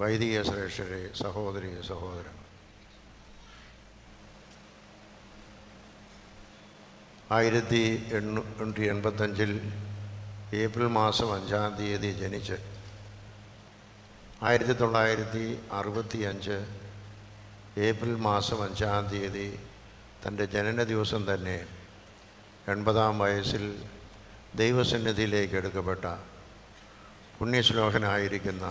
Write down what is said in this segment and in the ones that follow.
വൈദിക ശ്രേഷ്ഠരെ സഹോദരി സഹോദരൻ. ആയിരത്തി എണ്ണൂറ്റി എൺപത്തഞ്ചിൽ ഏപ്രിൽ മാസം അഞ്ചാം തീയതി ജനിച്ച് ആയിരത്തി തൊള്ളായിരത്തി അറുപത്തി അഞ്ച് ഏപ്രിൽ മാസം അഞ്ചാം തീയതി തന്റെ ജനന ദിവസം തന്നെ എൺപതാം വയസ്സിൽ ദൈവസന്നിധിയിലേക്ക് എടുക്കപ്പെട്ട പുണ്യശ്ലോകനായിരിക്കുന്ന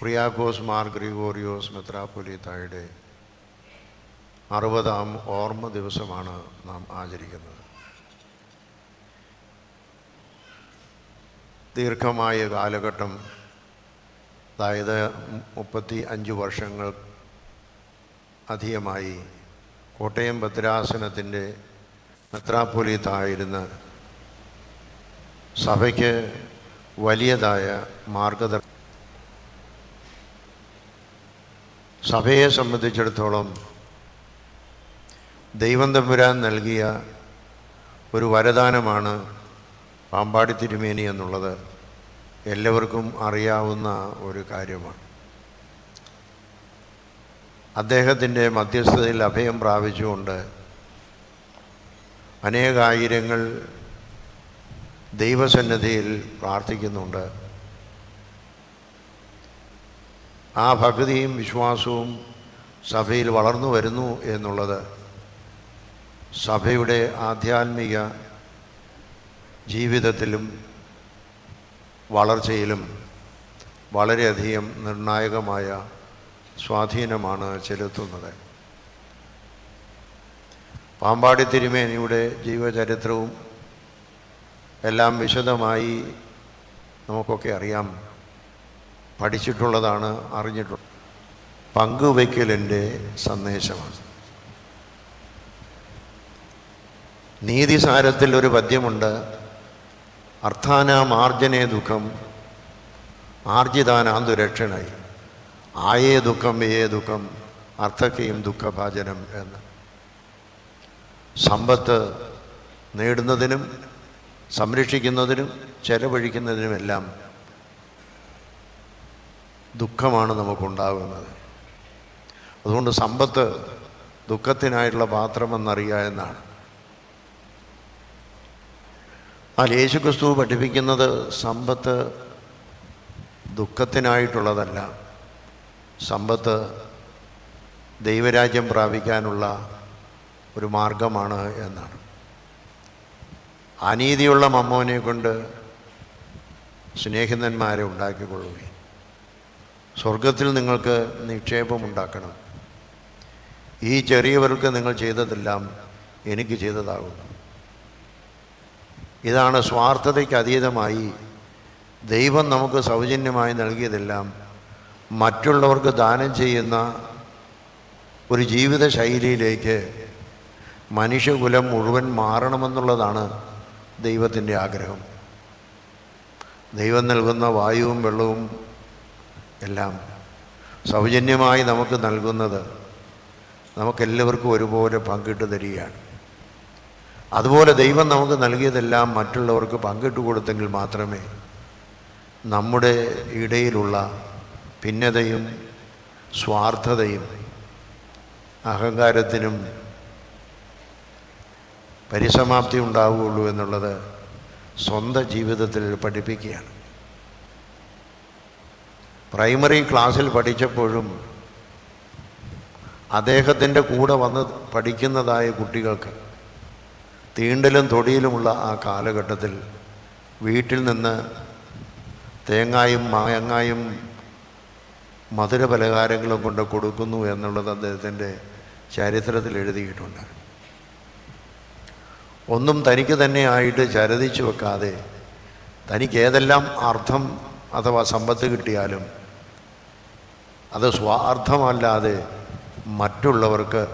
പ്രിയാക്കോസ് മാർ ഗ്രിഗോറിയോസ് മെത്രാപ്പൊലീത്തായുടെ അറുപതാം ഓർമ്മ ദിവസമാണ് നാം ആചരിക്കുന്നത്. ദീർഘമായ കാലഘട്ടം അതായത് മുപ്പത്തി അഞ്ച് വർഷങ്ങൾ അധികമായി കോട്ടയം ഭദ്രാസനത്തിന്റെ മെത്രാപ്പൊലീത്തായിരുന്ന സഭയ്ക്ക് വലിയതായ മാർഗദർ സഭയെ സംബന്ധിച്ചിടത്തോളം ദൈവം തമ്പുരാൻ നൽകിയ ഒരു വരദാനമാണ് പാമ്പാടി തിരുമേനി എന്നുള്ളത് എല്ലാവർക്കും അറിയാവുന്ന ഒരു കാര്യമാണ്. അദ്ദേഹത്തിന്റെ മധ്യസ്ഥതയിൽ അഭയം പ്രാപിച്ചുകൊണ്ട് അനേകായിരങ്ങൾ ദൈവസന്നിധിയിൽ പ്രാർത്ഥിക്കുന്നുണ്ട്. ആ ഭക്തിയും വിശ്വാസവും സഭയിൽ വളർന്നു വരുന്നു എന്നുള്ളത് സഭയുടെ ആധ്യാത്മിക ജീവിതത്തിലും വളർച്ചയിലും വളരെയധികം നിർണായകമായ സ്വാധീനമാണ് ചെലുത്തുന്നത്. പാമ്പാടി തിരുമേനിയുടെ ജീവചരിത്രവും എല്ലാം വിശദമായി നമുക്കൊക്കെ അറിയാം. പഠിച്ചിട്ടുള്ളതാണ് അറിഞ്ഞിട്ടുള്ളത് പങ്കുവയ്ക്കലിന്റെ സന്ദേശമാണ്. നീതിസാരത്തിൽ ഒരു പദ്യമുണ്ട് അർത്ഥാനാമാർജനെ ദുഃഖം ആർജിതാനാന്തുരക്ഷണായി ആയേ ദുഃഖം ഏ ദുഃഖം അർത്ഥക്കെയും ദുഃഖഭാചനം എന്ന്. സമ്പത്ത് നേടുന്നതിനും സംരക്ഷിക്കുന്നതിനും ചെലവഴിക്കുന്നതിനുമെല്ലാം ദുഃഖമാണ് നമുക്കുണ്ടാകുന്നത്. അതുകൊണ്ട് സമ്പത്ത് ദുഃഖത്തിനായിട്ടുള്ള പാത്രമെന്നറിയുക എന്നാണ്. എന്നാൽ യേശുക്രിസ്തു പഠിപ്പിക്കുന്നത് സമ്പത്ത് ദുഃഖത്തിനായിട്ടുള്ളതല്ല. സമ്പത്ത് ദൈവരാജ്യം പ്രാപിക്കാനുള്ള ഒരു മാർഗമാണ് എന്നാണ്. അനീതിയുള്ള മമ്മോനെ കൊണ്ട് സ്നേഹിതന്മാരെ ഉണ്ടാക്കിക്കൊള്ളുകയും സ്വർഗത്തിൽ നിങ്ങൾക്ക് നിക്ഷേപമുണ്ടാക്കണം. ഈ ചെറിയവർക്ക് നിങ്ങൾ ചെയ്തതെല്ലാം എനിക്ക് ചെയ്തതാകുന്നു. ഇതാണ് സ്വാർത്ഥതയ്ക്ക് അതീതമായി ദൈവം നമുക്ക് സൗജന്യമായി നൽകിയതെല്ലാം മറ്റുള്ളവർക്ക് ദാനം ചെയ്യുന്ന ഒരു ജീവിത ശൈലിയിലേക്ക് മനുഷ്യകുലം മുഴുവൻ മാറണമെന്നുള്ളതാണ് ദൈവത്തിന്റെ ആഗ്രഹം. ദൈവം നൽകുന്ന വായുവും വെള്ളവും എല്ലാം സൗജന്യമായി നമുക്ക് നൽകുന്നത് നമുക്കെല്ലാവർക്കും ഒരുപോലെ പങ്കിട്ട് തരികയാണ് അതുപോലെ ദൈവം നമുക്ക് നൽകിയതെല്ലാം മറ്റുള്ളവർക്ക് പങ്കിട്ട് കൊടുത്തെങ്കിൽ മാത്രമേ നമ്മുടെ ഇടയിലുള്ള ഭിന്നതയും സ്വാർത്ഥതയും അഹങ്കാരത്തിനും പരിസമാപ്തി ഉണ്ടാവുകയുള്ളൂ എന്നുള്ളത് സ്വന്തം ജീവിതത്തിൽ പഠിപ്പിക്കുകയാണ്. പ്രൈമറി ക്ലാസ്സിൽ പഠിച്ചപ്പോഴും അദ്ദേഹത്തിന്റെ കൂടെ വന്ന് പഠിക്കുന്നതായ കുട്ടികൾക്ക് തീണ്ടലും തൊടിയിലുമുള്ള ആ കാലഘട്ടത്തിൽ വീട്ടിൽ നിന്ന് തേങ്ങായും മാങ്ങായും മധുര പലഹാരങ്ങളും കൊണ്ട് കൊടുക്കുന്നു എന്നുള്ളത് അദ്ദേഹത്തിന്റെ ചരിത്രത്തിൽ എഴുതിയിട്ടുണ്ട്. ഒന്നും തനിക്ക് തന്നെ ആയിട്ട് ചരതിച്ചു വെക്കാതെ തനിക്ക് ഏതെല്ലാം അർത്ഥം അഥവാ സമ്പത്ത് കിട്ടിയാലും അത് സ്വാർത്ഥമല്ലാതെ മറ്റുള്ളവർക്ക്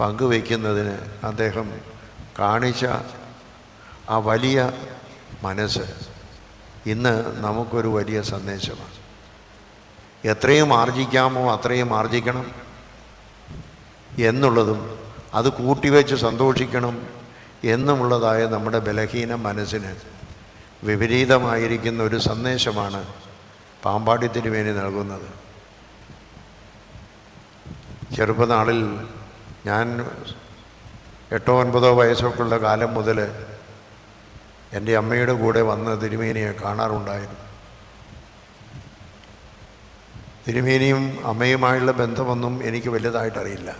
പങ്കുവയ്ക്കുന്നതിന് അദ്ദേഹം കാണിച്ച ആ വലിയ മനസ്സ് ഇന്ന് നമുക്കൊരു വലിയ സന്ദേശമാണ്. എത്രയും ആർജിക്കാമോ അത്രയും ആർജിക്കണം എന്നുള്ളതും അത് കൂട്ടിവെച്ച് സന്തോഷിക്കണം എന്നുമുള്ളതായ നമ്മുടെ ബലഹീന മനസ്സിന് വിപരീതമായിരിക്കുന്ന ഒരു സന്ദേശമാണ് പാമ്പാടി തിരുമേനി നൽകുന്നത്. ചെറുപ്പനാളിൽ ഞാൻ എട്ടോ ഒൻപതോ വയസ്സൊക്കെയുള്ള കാലം മുതൽ എന്റെ അമ്മയുടെ കൂടെ വന്ന് തിരുമേനിയെ കാണാറുണ്ടായിരുന്നു. തിരുമേനിയും അമ്മയുമായുള്ള ബന്ധമൊന്നും എനിക്ക് വലുതായിട്ടറിയില്ല.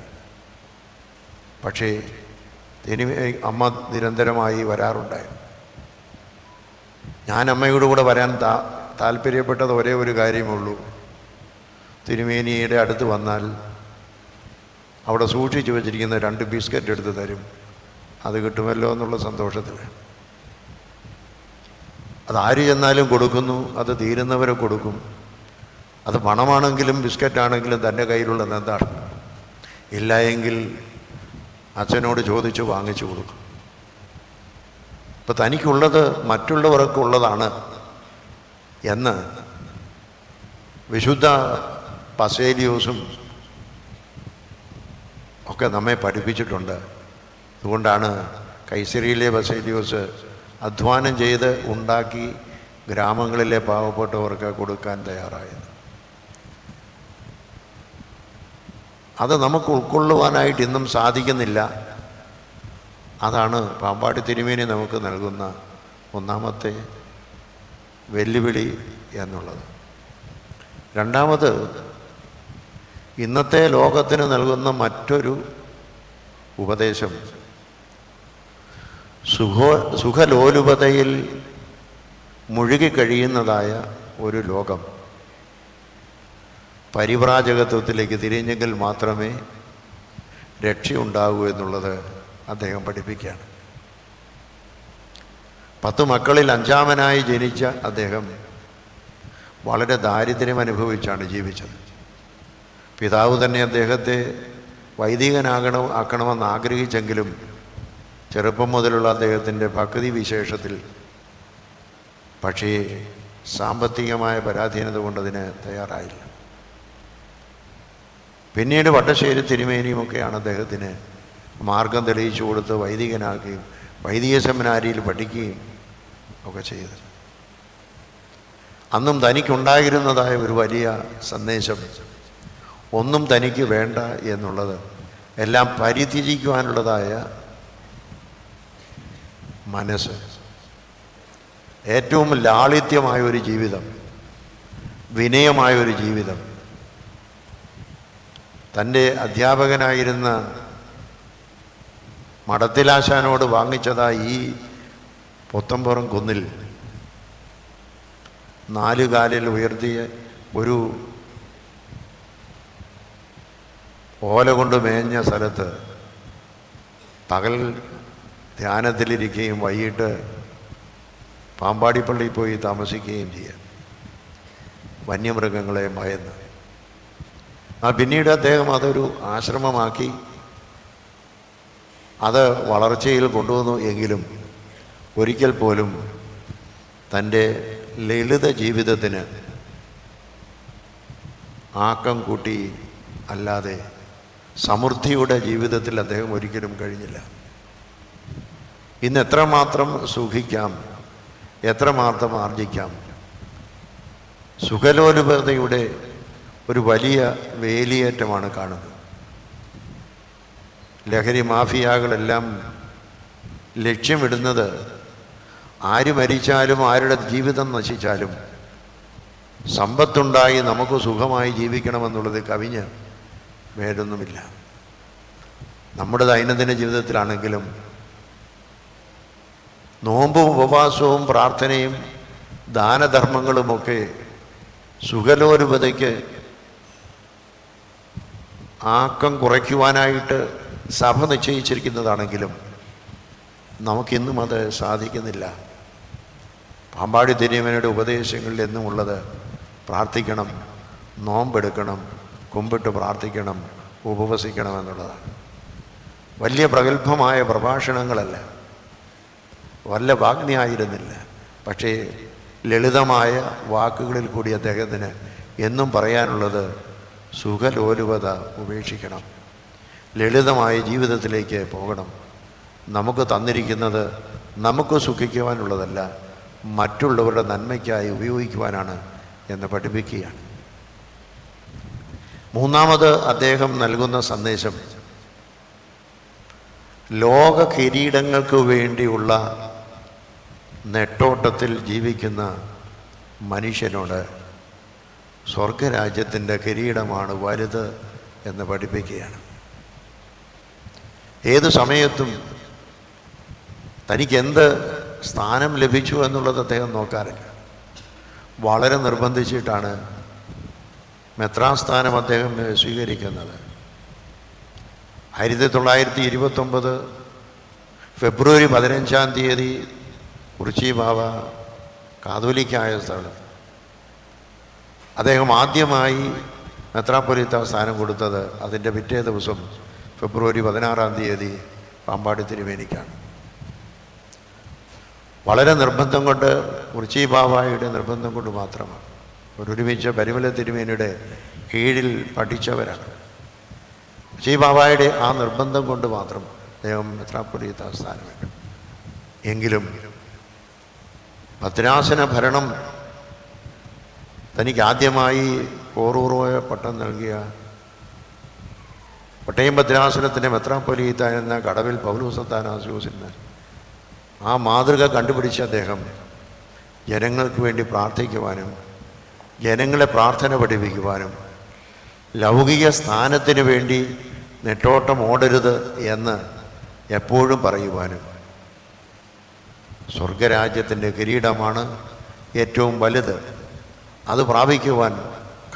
പക്ഷേ തിരുമേ അമ്മ നിരന്തരമായി വരാറുണ്ടായിരുന്നു. ഞാൻ അമ്മയുടെ കൂടെ വരാൻ താ താല്പര്യപ്പെട്ടത് ഒരേ ഒരു കാര്യമുള്ളൂ. തിരുമേനിയുടെ അടുത്ത് വന്നാൽ അവിടെ സൂക്ഷിച്ചു വെച്ചിരിക്കുന്ന രണ്ട് ബിസ്ക്കറ്റ് എടുത്ത് തരും. അത് കിട്ടുമല്ലോ എന്നുള്ള സന്തോഷത്തിൽ. അത് ആര് ചെന്നാലും കൊടുക്കുന്നു അത് തീരുന്നവരെ കൊടുക്കും. അത് പണമാണെങ്കിലും ബിസ്ക്കറ്റാണെങ്കിലും തന്റെ കയ്യിലുള്ളത് എന്താണ്? ഇല്ല എങ്കിൽ അച്ഛനോട് ചോദിച്ച് വാങ്ങിച്ചു കൊടുക്കും. ഇപ്പം തനിക്കുള്ളത് മറ്റുള്ളവർക്കുള്ളതാണ് എന്ന് വിശുദ്ധ പസേലിയോസും ഒക്കെ നമ്മെ പഠിപ്പിച്ചിട്ടുണ്ട്. അതുകൊണ്ടാണ് കൈസരിയിലെ ബസേലിയോസ് അധ്വാനം ചെയ്ത് ഉണ്ടാക്കി ഗ്രാമങ്ങളിലെ പാവപ്പെട്ടവർക്ക് കൊടുക്കാൻ തയ്യാറായത്. അത് നമുക്ക് ഉൾക്കൊള്ളുവാനായിട്ട് ഇന്നും സാധിക്കുന്നില്ല. അതാണ് പാമ്പാടി തിരുമേനി നമുക്ക് നൽകുന്ന ഒന്നാമത്തെ വെല്ലുവിളി എന്നുള്ളത്. രണ്ടാമത് ഇന്നത്തെ ലോകത്തിന് നൽകുന്ന മറ്റൊരു ഉപദേശം. സുഖോ സുഖലോലുപതയിൽ മുഴുകിക്കഴിയുന്നതായ ഒരു ലോകം. പരിവ്രാജകത്വത്തിലേക്ക് തിരിഞ്ഞെങ്കിൽ മാത്രമേ രക്ഷയുണ്ടാകൂ എന്നുള്ളത് അദ്ദേഹം പഠിപ്പിക്കുകയാണ്. പത്ത് മക്കളിൽ അഞ്ചാമനായി ജനിച്ച അദ്ദേഹം വളരെ ദാരിദ്ര്യം അനുഭവിച്ചാണ് ജീവിച്ചത്. പിതാവ് തന്നെ അദ്ദേഹത്തെ വൈദികനാകണം ആക്കണമെന്ന് ആഗ്രഹിച്ചെങ്കിലും ചെറുപ്പം മുതലുള്ള അദ്ദേഹത്തിന്റെ ഭക്തി വിശേഷത്തിൽ പക്ഷേ സാമ്പത്തികമായ പരാധീനത കൊണ്ടതിന് തയ്യാറായില്ല. പിന്നീട് വട്ടശ്ശേരി തിരുമേനിയുമൊക്കെയാണ് അദ്ദേഹത്തിന് മാർഗം തെളിയിച്ചു കൊടുത്ത് വൈദികനാക്കുകയും വൈദിക സെമിനാരിയിൽ പഠിക്കുകയും ഒക്കെ ചെയ്തത്. അന്നും തനിക്കുണ്ടായിരുന്നതായ ഒരു വലിയ സന്ദേശം ഒന്നും തനിക്ക് വേണ്ട എന്നുള്ളത് എല്ലാം പരിത്യജിക്കുവാനുള്ളതായ മനസ്സ്. ഏറ്റവും ലാളിത്യമായ ഒരു ജീവിതം വിനയമായ ഒരു ജീവിതം. തന്റെ അധ്യാപകനായിരുന്ന മടത്തിലാശാനോട് വാങ്ങിച്ചതായി ഈ പൊത്തമ്പുറം കുന്നിൽ നാലുകാലിൽ ഉയർത്തിയ ഒരു ഓല കൊണ്ട് മേഞ്ഞ സ്ഥലത്ത് പകൽ ധ്യാനത്തിലിരിക്കുകയും വൈകിട്ട് പാമ്പാടിപ്പള്ളിയിൽ പോയി താമസിക്കുകയും ചെയ്യാം. വന്യമൃഗങ്ങളെ ഭയന്ന്. ആ പിന്നീട് അദ്ദേഹം അതൊരു ആശ്രമമാക്കി. അത് വളർച്ചയിൽ കൊണ്ടുവന്നു എങ്കിലും ഒരിക്കൽ പോലും തന്റെ ലളിത ജീവിതത്തിന് ആക്കം കൂട്ടി അല്ലാതെ സമൃദ്ധിയുടെ ജീവിതത്തിൽ അദ്ദേഹം ഒരിക്കലും കഴിഞ്ഞില്ല. ഇന്ന് എത്രമാത്രം സുഖിക്കാം എത്രമാത്രം ആർജിക്കാം. സുഖലോലുപതയുടെ ഒരു വലിയ വേലിയേറ്റമാണ് കാണുന്നത്. ലഹരി മാഫിയകളെല്ലാം ലക്ഷ്യമിടുന്നത് ആര് മരിച്ചാലും ആരുടെ ജീവിതം നശിച്ചാലും സമ്പത്തുണ്ടായി നമുക്ക് സുഖമായി ജീവിക്കണമെന്നുള്ളത് കവിഞ്ഞ് വേറൊന്നുമില്ല. നമ്മുടെ ദൈനംദിന ജീവിതത്തിലാണെങ്കിലും നോമ്പും ഉപവാസവും പ്രാർത്ഥനയും ദാനധർമ്മങ്ങളുമൊക്കെ സുഖലോരുപതയ്ക്ക് ആക്കം കുറയ്ക്കുവാനായിട്ട് സഭ നിശ്ചയിച്ചിരിക്കുന്നതാണെങ്കിലും നമുക്കിന്നും അത് സാധിക്കുന്നില്ല. പാമ്പാടി തിരുമേനയുടെ ഉപദേശങ്ങളിൽ എന്നുമുള്ളത് പ്രാർത്ഥിക്കണം നോമ്പെടുക്കണം കുമ്പിട്ട് പ്രാർത്ഥിക്കണം ഉപവസിക്കണം എന്നുള്ളതാണ് വലിയ പ്രഗത്ഭമായ പ്രഭാഷണങ്ങളല്ല. വല്ല വാഗ്നിയായിരുന്നില്ല. പക്ഷേ ലളിതമായ വാക്കുകളിൽ കൂടി അദ്ദേഹത്തിന് എന്നും പറയാനുള്ളത് സുഖലോലുപത ഉപേക്ഷിക്കണം. ലളിതമായ ജീവിതത്തിലേക്ക് പോകണം. നമുക്ക് തന്നിരിക്കുന്നത് നമുക്ക് സുഖിക്കുവാനുള്ളതല്ല മറ്റുള്ളവരുടെ നന്മയ്ക്കായി ഉപയോഗിക്കുവാനാണ് എന്ന് പഠിപ്പിക്കുകയാണ്. മൂന്നാമത് അദ്ദേഹം നൽകുന്ന സന്ദേശം. ലോക കിരീടങ്ങൾക്ക് വേണ്ടിയുള്ള നെട്ടോട്ടത്തിൽ ജീവിക്കുന്ന മനുഷ്യനോട് സ്വർഗരാജ്യത്തിന്റെ കിരീടമാണ് വലുത് എന്ന് പഠിപ്പിക്കുകയാണ്. ഏത് സമയത്തും തനിക്കെന്ത് സ്ഥാനം ലഭിച്ചു എന്നുള്ളത് അദ്ദേഹം നോക്കാറില്ല. വളരെ നിർബന്ധിച്ചിട്ടാണ് മെത്രാസ്ഥാനം അദ്ദേഹം സ്വീകരിക്കുന്നത്. ആയിരത്തി തൊള്ളായിരത്തി ഇരുപത്തൊമ്പത് ഫെബ്രുവരി പതിനഞ്ചാം തീയതി കുറിച്ചി ബാബ കാതോലിക്കായ സ്ഥലം. അദ്ദേഹം ആദ്യമായി മെത്രാപ്പൊലിത്ത സ്ഥാനം കൊടുത്തത് അതിന്റെ പിറ്റേ ദിവസം ഫെബ്രുവരി പതിനാറാം തീയതി പാമ്പാടി തിരുമേനിക്കാണ്. വളരെ നിർബന്ധം കൊണ്ട് കുറിച്ചി ബാബായുടെ നിർബന്ധം കൊണ്ട് മാത്രമാണ്. ഒരുമിച്ച് പരിമല തിരുമേനിയുടെ കീഴിൽ പഠിച്ചവരാണ്. ശ്രീ ബാബായുടെ ആ നിർബന്ധം കൊണ്ട് മാത്രം അദ്ദേഹം മെത്രാപ്പൊലിത്ത സ്ഥാനമുണ്ട് എങ്കിലും ഭദ്രാസന ഭരണം തനിക്ക് ആദ്യമായി കോറൂറോയ പട്ടം നൽകിയ പട്ടയം ഭദ്രാസനത്തിന്റെ മെത്രാപ്പൊലീത്ത എന്ന കടവിൽ പൗലൂസത്താനാസ്യൂസിന് ആ മാതൃക കണ്ടുപിടിച്ച അദ്ദേഹം ജനങ്ങൾക്ക് വേണ്ടി പ്രാർത്ഥിക്കുവാനും ജനങ്ങളെ പ്രാർത്ഥന പഠിപ്പിക്കുവാനും ലൗകിക സ്ഥാനത്തിന് വേണ്ടി നെട്ടോട്ടം ഓടരുത് എന്ന് എപ്പോഴും പറയുവാനും. സ്വർഗരാജ്യത്തിന്റെ കിരീടമാണ് ഏറ്റവും വലുത്. അത് പ്രാപിക്കുവാൻ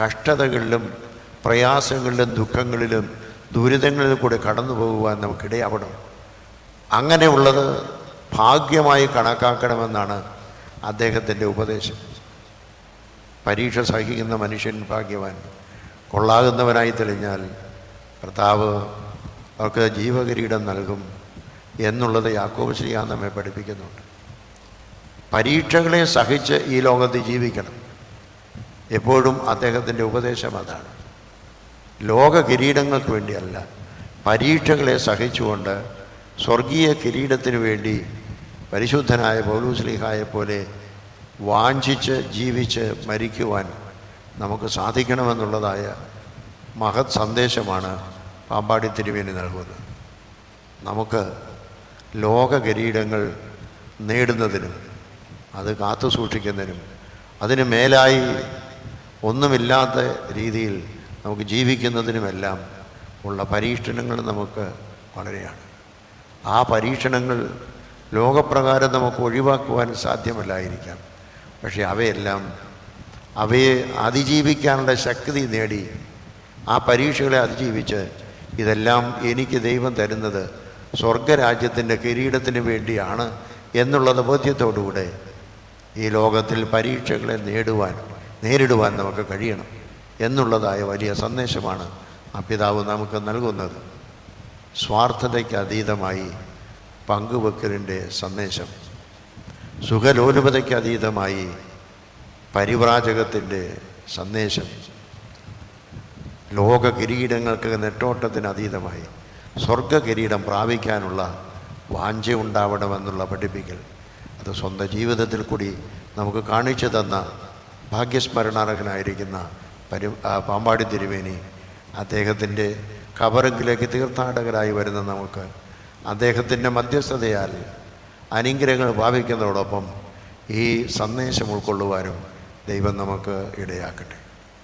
കഷ്ടതകളിലും പ്രയാസങ്ങളിലും ദുഃഖങ്ങളിലും ദുരിതങ്ങളിൽ കൂടെ കടന്നു പോകുവാൻ നമുക്കിടയാവണം. അങ്ങനെയുള്ളത് ഭാഗ്യമായി കണക്കാക്കണമെന്നാണ് അദ്ദേഹത്തിന്റെ ഉപദേശം. പരീക്ഷ സഹിക്കുന്ന മനുഷ്യൻ ഭാഗ്യവാൻ. കൊള്ളാകുന്നവനായി തെളിഞ്ഞാൽ കർത്താവ് അവർക്ക് ജീവകിരീടം നൽകും എന്നുള്ളത് യാക്കോബ് ശ്രീയാൻ നമ്മെ പഠിപ്പിക്കുന്നുണ്ട്. പരീക്ഷകളെ സഹിച്ച് ഈ ലോകത്ത് ജീവിക്കണം. എപ്പോഴും അദ്ദേഹത്തിന്റെ ഉപദേശം അതാണ്. ലോക കിരീടങ്ങൾക്ക് വേണ്ടിയല്ല പരീക്ഷകളെ സഹിച്ചുകൊണ്ട് സ്വർഗീയ കിരീടത്തിന് വേണ്ടി പരിശുദ്ധനായ പൗലൂസ്ലിഹായെ പോലെ വാഞ്ചിച്ച് ജീവിച്ച് മരിക്കുവാൻ നമുക്ക് സാധിക്കണമെന്നുള്ളതായ മഹത് സന്ദേശമാണ് പാമ്പാടി തിരുവേനി നൽകുന്നത്. നമുക്ക് ലോക കിരീടങ്ങൾ നേടുന്നതിനും അത് കാത്തു സൂക്ഷിക്കുന്നതിനും അതിന് മേലായി ഒന്നുമില്ലാത്ത രീതിയിൽ നമുക്ക് ജീവിക്കുന്നതിനുമെല്ലാം ഉള്ള പരീക്ഷണങ്ങൾ നമുക്ക് വളരെയാണ്. ആ പരീക്ഷണങ്ങൾ ലോകപ്രകാരം നമുക്ക് ഒഴിവാക്കുവാൻ സാധ്യമല്ലായിരിക്കാം. പക്ഷേ അവയെല്ലാം അവയെ അതിജീവിക്കാനുള്ള ശക്തി നേടി ആ പരീക്ഷകളെ അതിജീവിച്ച് ഇതെല്ലാം എനിക്ക് ദൈവം തരുന്നത് സ്വർഗരാജ്യത്തിന്റെ കിരീടത്തിന് വേണ്ടിയാണ് എന്നുള്ളത് ബോധ്യത്തോടുകൂടെ ഈ ലോകത്തിൽ പരീക്ഷകളെ നേടുവാൻ നേരിടുവാൻ നമുക്ക് കഴിയണം എന്നുള്ളതായ വലിയ സന്ദേശമാണ് ആ പിതാവ് നമുക്ക് നൽകുന്നത്. സ്വാർത്ഥതയ്ക്ക് അതീതമായി പങ്കുവെക്കലിന്റെ സന്ദേശം. സുഖലോലുപതയ്ക്ക് അതീതമായി പരിവ്രാജകത്തിന്റെ സന്ദേശം ലോക കിരീടങ്ങൾക്ക് നെട്ടോട്ടത്തിന് അതീതമായി സ്വർഗ കിരീടം പ്രാപിക്കാനുള്ള വാഞ്ച ഉണ്ടാവണമെന്നുള്ള പഠിപ്പിക്കൽ. അത് സ്വന്തം ജീവിതത്തിൽ കൂടി നമുക്ക് കാണിച്ചു തന്ന ഭാഗ്യസ്മരണാർഹനായിരിക്കുന്ന പരി പാമ്പാടി തിരുവേനി അദ്ദേഹത്തിന്റെ കബറിങ്കിലേക്ക് തീർത്ഥാടകരായി വരുന്ന നമുക്ക് അദ്ദേഹത്തിന്റെ മധ്യസ്ഥതയാൽ അനുഗ്രഹങ്ങൾ പ്രാപിക്കുന്നതോടൊപ്പം ഈ സന്ദേശം ഉൾക്കൊള്ളുവാനും ദൈവം നമുക്ക് ഇടയാക്കട്ടെ.